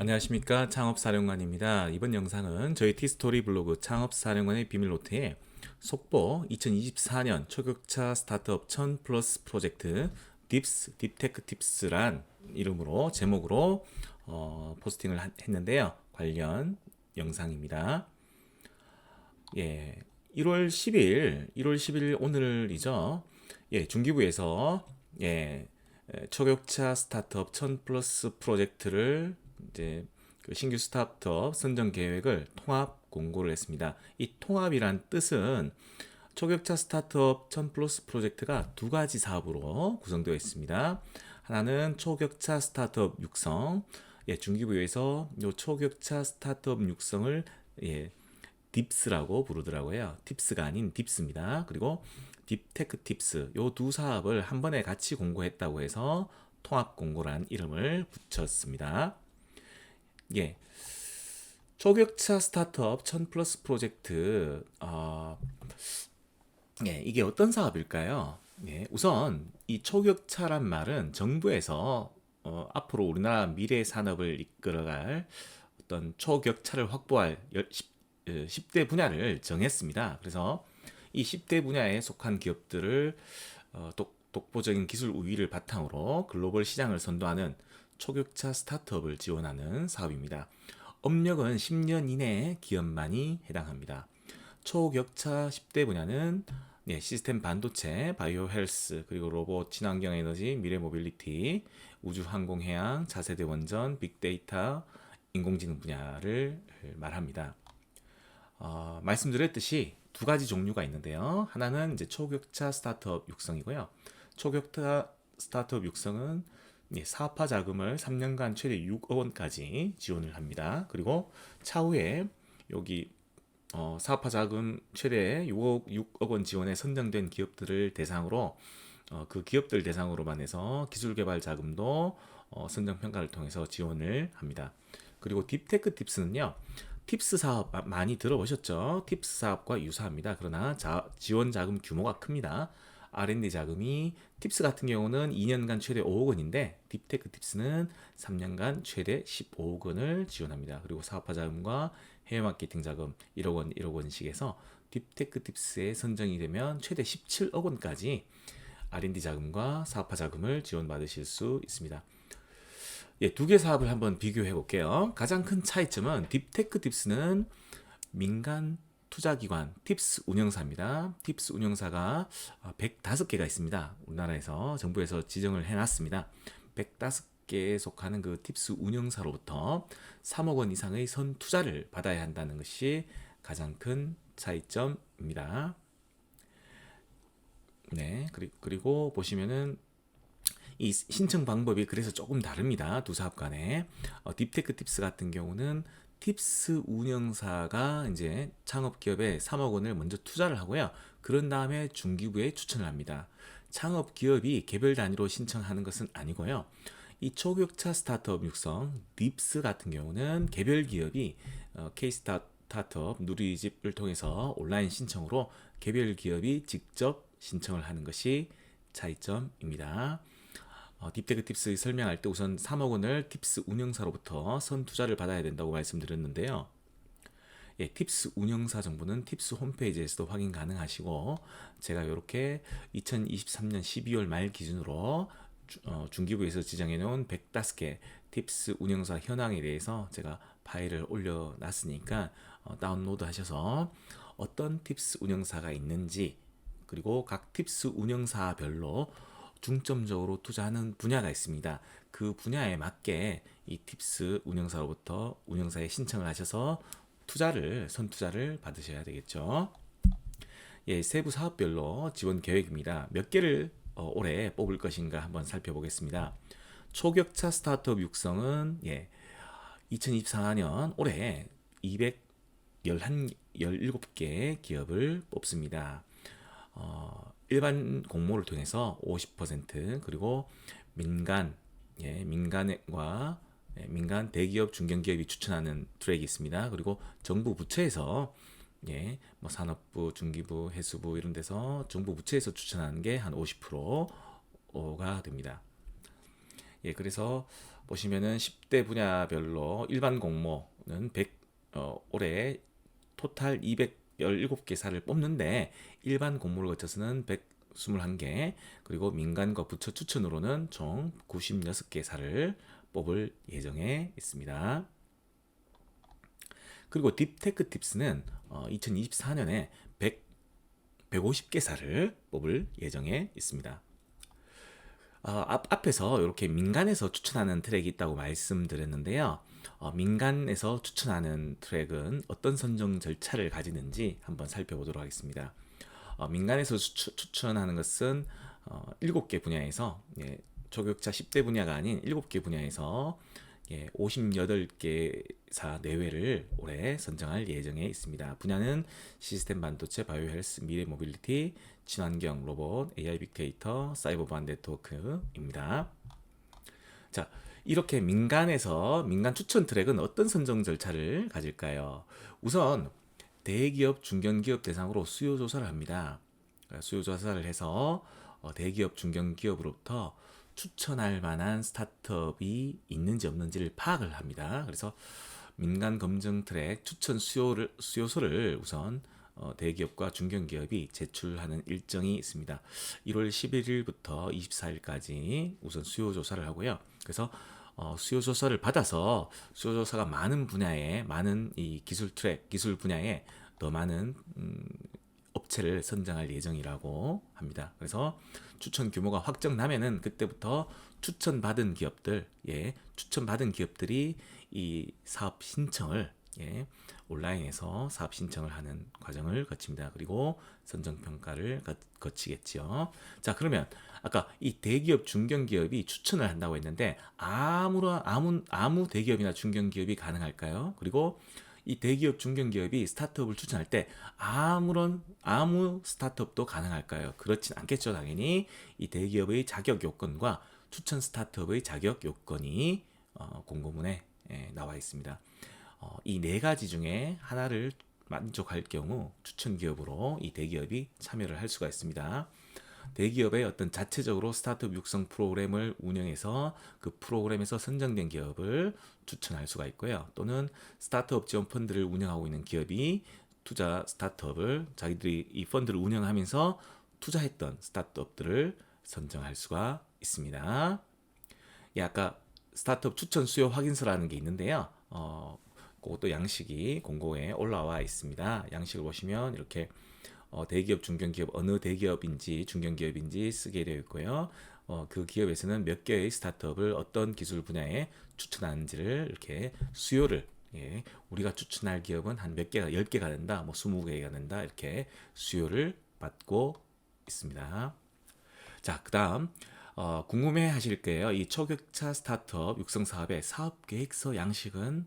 안녕하십니까 창업사령관입니다. 이번 영상은 저희 티스토리 블로그 창업사령관의 비밀노트에 속보 2024년 초격차 스타트업 1000 플러스 프로젝트 딥스 딥테크 팁스란 이름으로 제목으로 어, 포스팅을 하- 했는데요. 관련 영상입니다. 예, 1월 10일, 1월 10일 오늘이죠. 예, 중기부에서 예, 에, 초격차 스타트업 1000 플러스 프로젝트를 이제 그 신규 스타트업 선정 계획을 통합 공고를 했습니다. 이 통합이란 뜻은 초격차 스타트업 1000 플러스 프로젝트가 두 가지 사업으로 구성되어 있습니다. 하나는 초격차 스타트업 육성, 예, 중기부에서 요 초격차 스타트업 육성을 예, 딥스라고 부르더라고요. 팁스가 아닌 딥스입니다. 그리고 딥테크 팁스 요 두 사업을 한 번에 같이 공고했다고 해서 통합 공고란 이름을 붙였습니다. 예. 초격차 스타트업 1000 플러스 프로젝트 어, 예, 이게 어떤 사업일까요? 예, 우선 이 초격차란 말은 정부에서 어, 앞으로 우리나라 미래 산업을 이끌어갈 어떤 초격차를 확보할 10, 대 분야를 정했습니다. 그래서 이 10대 분야에 속한 기업들을 어, 독, 독보적인 기술 우위를 바탕으로 글로벌 시장을 선도하는 초격차 스타트업을 지원하는 사업입니다. 업력은 10년 이내 기업만이 해당합니다. 초격차 10대 분야는 네, 시스템 반도체, 바이오 헬스, 그리고 로봇, 친환경 에너지, 미래 모빌리티, 우주 항공 해양, 차세대 원전, 빅데이터, 인공지능 분야를 말합니다. 어, 말씀드렸듯이 두 가지 종류가 있는데요. 하나는 이제 초격차 스타트업 육성이고요. 초격차 스타트업 육성은 예, 사업화 자금을 3년간 최대 6억 원까지 지원을 합니다. 그리고 차후에 여기 어, 사업화 자금 최대 6억, 6억 원 지원에 선정된 기업들을 대상으로 어, 그 기업들 대상으로만 해서 기술 개발 자금도 어, 선정 평가를 통해서 지원을 합니다. 그리고 딥테크 팁스는요. 팁스 사업 마- 많이 들어보셨죠? 팁스 사업과 유사합니다. 그러나 자, 지원 자금 규모가 큽니다. R&D 자금이 팁스 같은 경우는 2년간 최대 5억 원인데 딥테크 팁스는 3년간 최대 15억 원을 지원합니다. 그리고 사업화 자금과 해외 마케팅 자금 1억 원, 1억 원씩에서 딥테크 팁스에 선정이 되면 최대 17억 원까지 R&D 자금과 사업화 자금을 지원받으실 수 있습니다. 예, 두 개 사업을 한번 비교해 볼게요. 가장 큰 차이점은 딥테크 팁스는 민간 투자기관 팁스 운영사입니다. 팁스 운영사가 105개가 있습니다. 우리나라에서 정부에서 지정을 해놨습니다. 105개에 속하는 그 팁스 운영사로부터 3억 원 이상의 선 투자를 받아야 한다는 것이 가장 큰 차이점입니다. 네, 그리- 그리고 보시면은 이 신청 방법이 그래서 조금 다릅니다. 두 사업 간에. 어, 딥테크 팁스 같은 경우는 팁스 운영사가 이제 창업 기업에 3억 원을 먼저 투자를 하고요. 그런 다음에 중기부에 추천을 합니다. 창업 기업이 개별 단위로 신청하는 것은 아니고요. 이 초격차 스타트업 육성 딥스 같은 경우는 개별 기업이 어, K 스타트업 누리집을 통해서 온라인 신청으로 개별 기업이 직접 신청을 하는 것이 차이점입니다. 어, 딥테크 팁스 설명할 때 우선 3억 원을 팁스 운영사로부터 선 투자를 받아야 된다고 말씀드렸는데요. 예, 팁스 운영사 정보는 팁스 홈페이지에서도 확인 가능하시고 제가 이렇게 2023년 12월 말 기준으로 주- 어, 중기부에서 지정해 놓은 105개 팁스 운영사 현황에 대해서 제가 파일을 올려놨으니까 어, 다운로드 하셔서 어떤 팁스 운영사가 있는지 그리고 각 팁스 운영사별로 중점적으로 투자하는 분야가 있습니다. 그 분야에 맞게 이 팁스 운영사로부터 운영사에 신청을 하셔서 투자를 선투자를 받으셔야 되겠죠. 예, 세부 사업별로 지원 계획입니다. 몇 개를 어, 올해 뽑을 것인가 한번 살펴보겠습니다. 초격차 스타트업 육성은 예, 2024년 올해 211, 17개 기업을 뽑습니다. 어, 일반 공모를 통해서 50% 그리고 민간 예, 민간과 예, 민간 대기업 중견기업이 추천하는 트랙이 있습니다. 그리고 정부 부처에서 예, 뭐 산업부, 중기부, 해수부 이런 데서 정부 부처에서 추천하는 게 한 50%가 됩니다. 예, 그래서 보시면은 10대 분야별로 일반 공모는 100 어, 올해 토탈 217개 사를 뽑는데 일반 공모를 거쳐서는 121개 그리고 민간과 부처 추천으로는 총 96개 사를 뽑을 예정에 있습니다. 그리고 딥테크 팁스는 어, 2024년에 100, 150개 사를 뽑을 예정에 있습니다. 어, 앞, 앞에서 이렇게 민간에서 추천하는 트랙이 있다고 말씀드렸는데요. 어, 민간에서 추천하는 트랙은 어떤 선정 절차를 가지는지 한번 살펴보도록 하겠습니다. 어, 민간에서 추, 추천하는 것은 어, 7개 분야에서 예, 조격자 10대 분야가 아닌 7개 분야에서 예, 58개사 내외를 올해 선정할 예정에 있습니다. 분야는 시스템 반도체, 바이오 헬스, 미래 모빌리티, 친환경, 로봇, AI 빅데이터, 사이버 보안 네트워크입니다. 자, 이렇게 민간에서 민간 추천 트랙은 어떤 선정 절차를 가질까요? 우선 대기업, 중견기업 대상으로 수요 조사를 합니다. 수요 조사를 해서 어, 대기업, 중견기업으로부터 추천할 만한 스타트업이 있는지 없는지를 파악을 합니다. 그래서 민간 검증 트랙 추천 수요를 수요소를 우선 어, 대기업과 중견기업이 제출하는 일정이 있습니다. 1월 11일부터 24일까지 우선 수요 조사를 하고요. 그래서 어, 수요 조사를 받아서 수요 조사가 많은 분야에 많은 이 기술 트랙 기술 분야에 더 많은 음, 업체를 선정할 예정이라고 합니다. 그래서 추천 규모가 확정나면은 그때부터 추천받은 기업들, 예, 추천받은 기업들이 이 사업 신청을 예, 온라인에서 사업 신청을 하는 과정을 거칩니다. 그리고 선정 평가를 거치겠죠. 자, 그러면 아까 이 대기업, 중견기업이 추천을 한다고 했는데 아무런 아무 아무 대기업이나 중견기업이 가능할까요? 그리고 이 대기업 중견기업이 스타트업을 추천할 때 아무런 아무 스타트업도 가능할까요? 그렇진 않겠죠, 당연히. 이 대기업의 자격 요건과 추천 스타트업의 자격 요건이 어, 공고문에 예, 나와 있습니다. 어, 이 네 가지 중에 하나를 만족할 경우 추천 기업으로 이 대기업이 참여를 할 수가 있습니다. 대기업의 어떤 자체적으로 스타트업 육성 프로그램을 운영해서 그 프로그램에서 선정된 기업을 추천할 수가 있고요. 또는 스타트업 지원 펀드를 운영하고 있는 기업이 투자 스타트업을 자기들이 이 펀드를 운영하면서 투자했던 스타트업들을 선정할 수가 있습니다. 예, 아까 스타트업 추천 수요 확인서라는 게 있는데요. 어, 그것도 양식이 공고에 올라와 있습니다. 양식을 보시면 이렇게 어, 대기업, 중견기업 어느 대기업인지 중견기업인지 쓰게 되어 있고요. 어, 그 기업에서는 몇 개의 스타트업을 어떤 기술 분야에 추천하는지를 이렇게 수요를 예, 우리가 추천할 기업은 한 몇 개가, 열 개가 된다, 뭐 스무 개가 된다, 이렇게 수요를 받고 있습니다. 자, 그 다음, 어, 궁금해 하실 거예요. 이 초격차 스타트업 육성 사업의 사업 계획서 양식은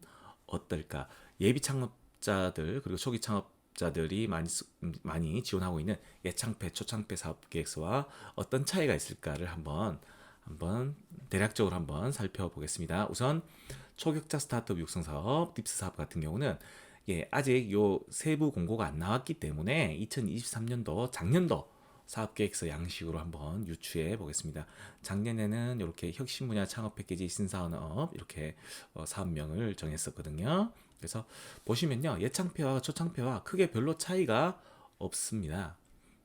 어떨까? 예비 창업자들, 그리고 초기 창업 자들이 많이 음, 많이 지원하고 있는 예창패, 초창패 사업 계획서와 어떤 차이가 있을까를 한번 한번 대략적으로 한번 살펴보겠습니다. 우선 초격자 스타트업 육성 사업, 딥스 사업 같은 경우는 예, 아직 요 세부 공고가 안 나왔기 때문에 2023년도 작년도 사업 계획서 양식으로 한번 유추해 보겠습니다. 작년에는 이렇게 혁신 분야 창업 패키지 신사업 이렇게 어, 사업명을 정했었거든요. 그래서 보시면요. 예창패와 초창패와 크게 별로 차이가 없습니다.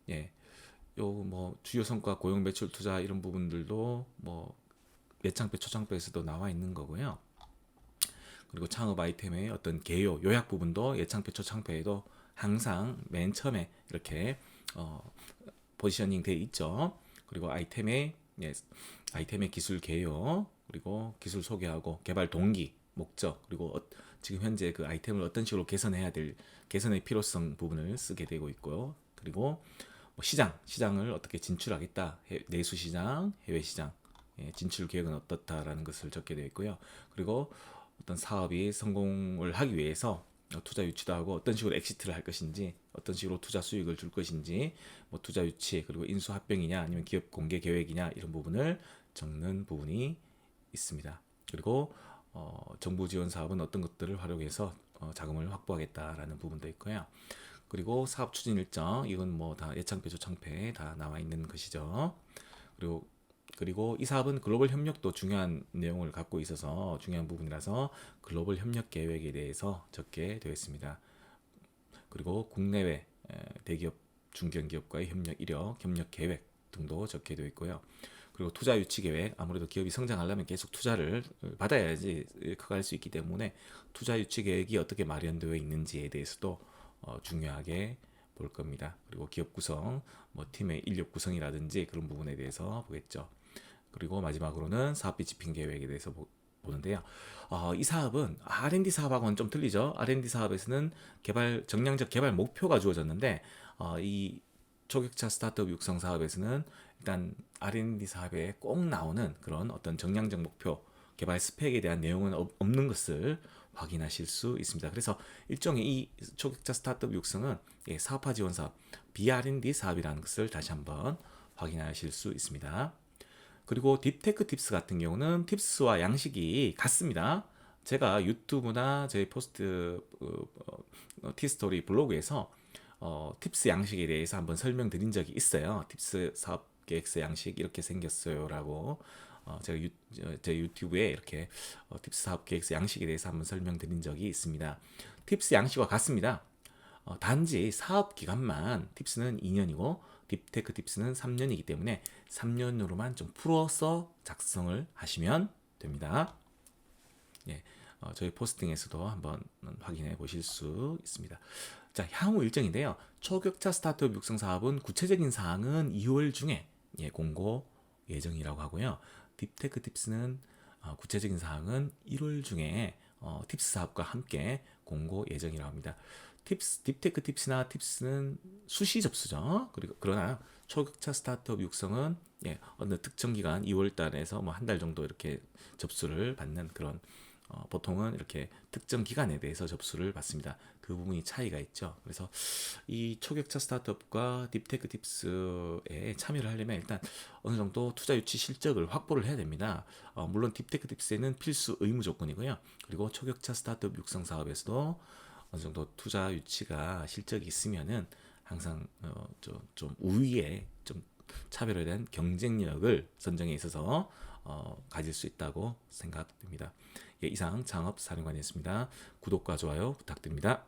예. 요 뭐 주요 성과 고용 매출 투자 이런 부분들도 뭐 예창패 초창패에서도 나와 있는 거고요. 그리고 창업 아이템의 어떤 개요 요약 부분도 예창패 초창패에도 항상 맨 처음에 이렇게 어 포지셔닝 돼 있죠. 그리고 아이템의 예, 아이템의 기술 개요 그리고 기술 소개하고 개발 동기 목적 그리고 어, 지금 현재 그 아이템을 어떤 식으로 개선해야 될 개선의 필요성 부분을 쓰게 되고 있고요. 그리고 뭐 시장 시장을 어떻게 진출하겠다 내수 시장 해외 시장 예, 진출 계획은 어떻다라는 것을 적게 되어 있고요. 그리고 어떤 사업이 성공을 하기 위해서 투자 유치도 하고 어떤 식으로 엑시트를 할 것인지 어떤 식으로 투자 수익을 줄 것인지 뭐 투자 유치 그리고 인수 합병이냐 아니면 기업 공개 계획이냐 이런 부분을 적는 부분이 있습니다. 그리고 어, 정부 지원 사업은 어떤 것들을 활용해서 어, 자금을 확보하겠다라는 부분도 있고요. 그리고 사업 추진 일정 이건 뭐 다 예창패 조창패 다 나와 있는 것이죠. 그리고 그리고 이 사업은 글로벌 협력도 중요한 내용을 갖고 있어서 중요한 부분이라서 글로벌 협력 계획에 대해서 적게 되어 있습니다. 그리고 국내외 에, 대기업, 중견기업과의 협력 이력, 협력 계획 등도 적게 되어 있고요. 그리고 투자 유치 계획 아무래도 기업이 성장하려면 계속 투자를 받아야지 커갈 수 있기 때문에 투자 유치 계획이 어떻게 마련되어 있는지에 대해서도 어, 중요하게 볼 겁니다. 그리고 기업 구성, 뭐 팀의 인력 구성이라든지 그런 부분에 대해서 보겠죠. 그리고 마지막으로는 사업 비 집행 계획에 대해서 보, 보는데요. 어, 이 사업은 R&D 사업하고는 좀 틀리죠. R&D 사업에서는 개발 정량적 개발 목표가 주어졌는데 어, 이 초격차 스타트업 육성 사업에서는 일단 R&D 사업에 꼭 나오는 그런 어떤 정량적 목표, 개발 스펙에 대한 내용은 없- 없는 것을 확인하실 수 있습니다. 그래서 일종의 이 초격차 스타트업 육성은 예, 사업화 지원 사업, BR&D 사업이라는 것을 다시 한번 확인하실 수 있습니다. 그리고 딥테크 팁스 같은 경우는 팁스와 양식이 같습니다. 제가 유튜브나 제 포스트 어, 어, 티스토리 블로그에서 어, 팁스 양식에 대해서 한번 설명드린 적이 있어요. 팁스 사업 계획서 양식 이렇게 생겼어요라고 어, 제가 유, 어, 제 유튜브에 이렇게 어, 팁스 사업 계획서 양식에 대해서 한번 설명드린 적이 있습니다. 팁스 양식과 같습니다. 어, 단지 사업 기간만 팁스는 2년이고 딥테크 팁스는 3년이기 때문에 3년으로만 좀 풀어서 작성을 하시면 됩니다. 예, 어, 저희 포스팅에서도 한번 확인해 보실 수 있습니다. 자, 향후 일정인데요. 초격차 스타트업 육성 사업은 구체적인 사항은 2월 중에 예, 공고 예정이라고 하고요. 딥테크 팁스는 어, 구체적인 사항은 1월 중에 어, 팁스 사업과 함께 공고 예정이라고 합니다. 팁스, 딥테크 팁스나 팁스는 수시 접수죠. 그리고 그러나 초격차 스타트업 육성은 예, 어느 특정 기간 2월 달에서 뭐 한 달 정도 이렇게 접수를 받는 그런 어, 보통은 이렇게 특정 기간에 대해서 접수를 받습니다. 그 부분이 차이가 있죠. 그래서 이 초격차 스타트업과 딥테크 팁스에 참여를 하려면 일단 어느 정도 투자 유치 실적을 확보를 해야 됩니다. 어, 물론 딥테크 팁스에는 필수 의무 조건이고요. 그리고 초격차 스타트업 육성 사업에서도 어느 정도 투자 유치가 실적이 있으면은 항상 어, 좀, 좀 우위에 좀 차별화된 경쟁력을 선정에 있어서 어, 가질 수 있다고 생각됩니다. 예, 이상 창업 사령관이었습니다. 구독과 좋아요 부탁드립니다.